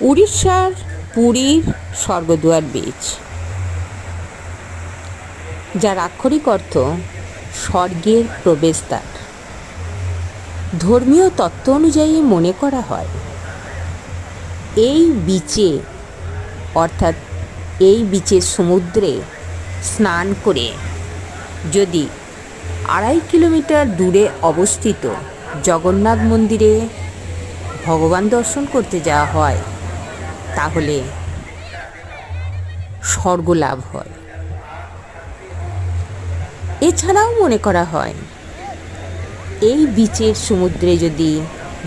উড়িষ্যার পুরীর স্বর্গদুয়ার বীচ যার আক্ষরিক অর্থ স্বর্গের প্রবেশদ্বার। ধর্মীয় তত্ত্ব অনুযায়ী মনে করা হয়, এই বিচে অর্থাৎ এই বিচে সমুদ্রে স্নান করে যদি আড়াই কিলোমিটার দূরে অবস্থিত জগন্নাথ মন্দিরে ভগবান দর্শন করতে যাওয়া হয় তাহলে স্বর্গ লাভ হয়। এছাড়াও মনে করা হয়, এই বিচের সমুদ্রে যদি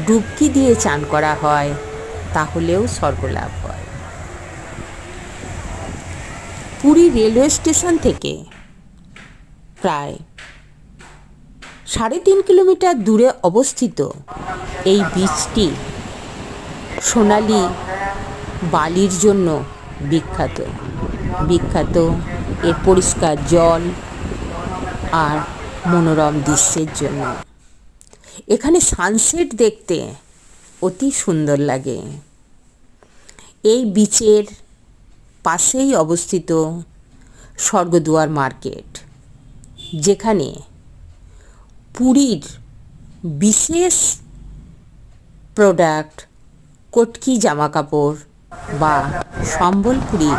ডুবকি দিয়ে চান করা হয়, তাহলেও স্বর্গ লাভ হয়। পুরী রেলওয়ে স্টেশন থেকে প্রায় সাড়ে তিন কিলোমিটার দূরে অবস্থিত এই বীচটি সোনালি বালির জন্য বিখ্যাত। বিখ্যাত এর পরিষ্কার জল আর মনোরম দৃশ্যের জন্য। এখানে সানসেট দেখতে অতি সুন্দর লাগে। এই বিচের পাশেই অবস্থিত স্বর্গদুয়ার মার্কেট, যেখানে পুরীর বিশেষ প্রোডাক্ট কটকি জামা কাপড় বা সম্বলপুরি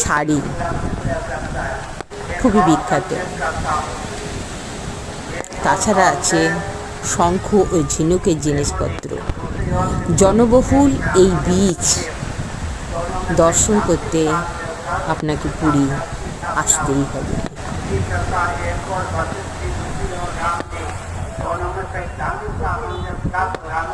শাড়ি খুবই বিখ্যাত। তাছাড়া আছে শঙ্খ ও ঝিনুকের জিনিসপত্র। জনবহুল এই বীচ দর্শন করতে আপনাকে পুরী আসতেই হবে।